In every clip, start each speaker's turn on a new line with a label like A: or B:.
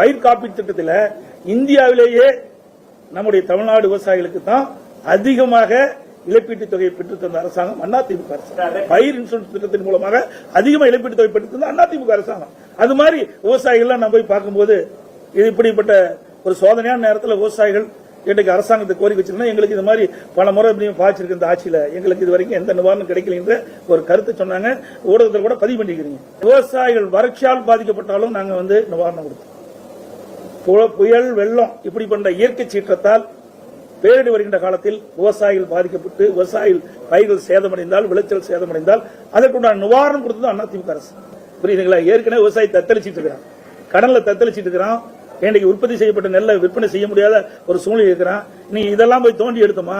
A: பயிர் காப்பீட்டு திட்டத்தில் இந்தியாவிலேயே நம்முடைய தமிழ்நாடு விவசாயிகளுக்கு தான் அதிகமாக இழப்பீட்டுத் தொகையை பெற்றுத் தந்த அரசாங்கம் அதிமுக அரசு. பயிர் இன்சூரன்ஸ் திட்டத்தின் மூலமாக அதிகமாக இழப்பீட்டுத் தொகை பெற்றுத் தந்த அதிமுக அரசாங்கம். அது மாதிரி விவசாயிகள்லாம் நான் போய் பார்க்கும்போது இது இப்படிப்பட்ட ஒரு சோதனையான நேரத்தில் விவசாயிகள் இன்றைக்கு அரசாங்கத்தை கோரிக்கை வச்சிருந்தா எங்களுக்கு இது மாதிரி பல முறை இப்படி பாய்ச்சிருக்கு இந்த ஆட்சியில. எங்களுக்கு இது வரைக்கும் எந்த நிவாரணம் கிடைக்கல என்ற ஒரு கருத்தை சொன்னாங்க. ஊடகத்தில் கூட பதிவு பண்ணிக்கிறீங்க. விவசாயிகள் வறட்சியால் பாதிக்கப்பட்டாலும் நாங்க வந்து நிவாரணம் கொடுத்தோம். புயல் வெள்ளம் இப்படி இயற்கை சீற்றத்தால் பேரிடி வருகின்ற காலத்தில் விவசாயிகள் பாதிக்கப்பட்டு விவசாயிகள் பயிர்கள் சேதமடைந்தால் விளைச்சல் சேதமடைந்தால் அதற்குண்டான நிவாரணம் கொடுத்தது அதிமுக அரசு. புரியுதுங்களா? ஏற்கனவே விவசாயி தத்தளிச்சிட்டு இருக்கிறான். கடல்ல தத்தளிச்சிட்டு இருக்கிறான். இன்றைக்கு உற்பத்தி செய்யப்பட்ட நெல்லை விற்பனை செய்ய முடியாத ஒரு சூழ்நிலை இருக்கிறான். நீ இதெல்லாம் போய் தோண்டி எடுத்தோமா?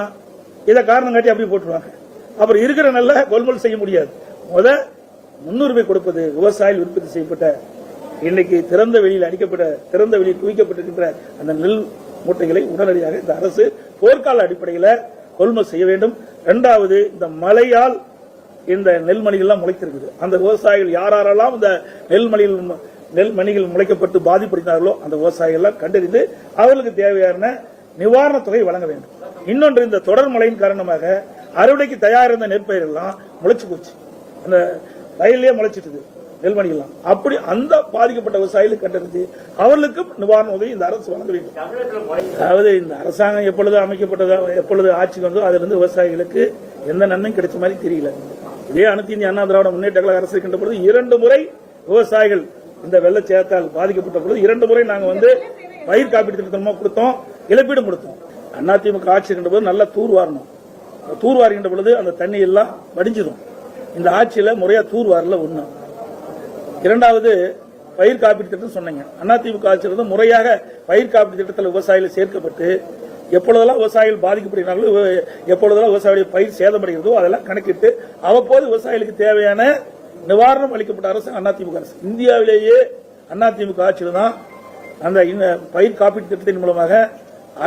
A: இதை காரணம் காட்டி அப்படி போட்டுருவாங்க. அப்புறம் இருக்கிற நெல்லை கொள்முதல் செய்ய முடியாது. முத முன்னுரிமை கொடுப்பது விவசாயிகள் உற்பத்தி செய்யப்பட்ட இன்னைக்கு திறந்த வெளியில் அடிக்கப்பட்ட திறந்த வெளியில் குவிக்கப்பட்டிருக்கின்ற அந்த நெல் மூட்டைகளை உடனடியாக இந்த அரசு போர்க்கால அடிப்படையில் கொள்முதல் செய்ய வேண்டும். இரண்டாவது இந்த மழையால் இந்த நெல்மணிகள்லாம் முளைத்திருக்குது. அந்த விவசாயிகள் யாரெல்லாம் இந்த நெல்மணிகள் நெல்மணிகள் முளைக்கப்பட்டு பாதிப்படைந்தார்களோ அந்த விவசாயிகள்லாம் கண்டறிந்து அவர்களுக்கு தேவையான நிவாரணத் தொகை வழங்க வேண்டும். இன்னொன்று இந்த தொடர் மழையின் காரணமாக அறுவடைக்கு தயார் இருந்த முளைச்சு போச்சு. அந்த வயல்லே முளைச்சிட்டுது. நெல் பண்ணிக்கலாம் அப்படி அந்த பாதிக்கப்பட்ட விவசாயிகளுக்கு கட்டணத்தை அவர்களுக்கும் நிவாரண உதவி இந்த அரசு வழங்க வேண்டும். அதாவது இந்த அரசாங்கம் எப்பொழுது அமைக்கப்பட்டதோ எப்பொழுது ஆட்சிக்கு வந்தோ அதிலிருந்து விவசாயிகளுக்கு எந்த நன்மையும் கிடைச்ச மாதிரி தெரியல. இதே அனைத்து இந்திய அண்ணா திராவிட முன்னேற்ற கழக அரசு இருக்கின்ற பொழுது இரண்டு முறை விவசாயிகள் இந்த வெள்ளச்சேதத்தால் பாதிக்கப்பட்ட பொழுது இரண்டு முறை நாங்கள் வந்து பயிர் காப்பீடு திட்டமா கொடுத்தோம் இழப்பீடும் கொடுத்தோம். அதிமுக ஆட்சி இருக்கின்ற போது நல்லா தூர் வாரணும். தூர் பொழுது அந்த தண்ணி எல்லாம் வடிஞ்சிடும் இந்த ஆட்சியில் முறையாக தூர் வாரல இரண்டாவது பயிர் காப்பீட்டு திட்டம் சொன்னீங்க. அதிமுக ஆட்சியிலிருந்து முறையாக பயிர் காப்பீடு திட்டத்தில் விவசாயிகள் சேர்க்கப்பட்டு எப்பொழுதெல்லாம் விவசாயிகள் பாதிக்கப்படுகிறார்களோ எப்பொழுதெல்லாம் விவசாயிகளுடைய பயிர் சேதமடைகிறதோ அதெல்லாம் கணக்கிட்டு அவ்வப்போது விவசாயிகளுக்கு தேவையான நிவாரணம் அளிக்கப்பட்ட அரசு அதிமுக அரசு. இந்தியாவிலேயே அதிமுக ஆட்சியில் தான் அந்த பயிர் காப்பீட்டு திட்டத்தின் மூலமாக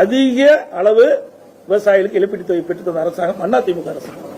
A: அதிக அளவு விவசாயிகளுக்கு இழப்பீட்டு தொகை பெற்று தந்த அரசாங்கம் அதிமுக அரசாங்கம்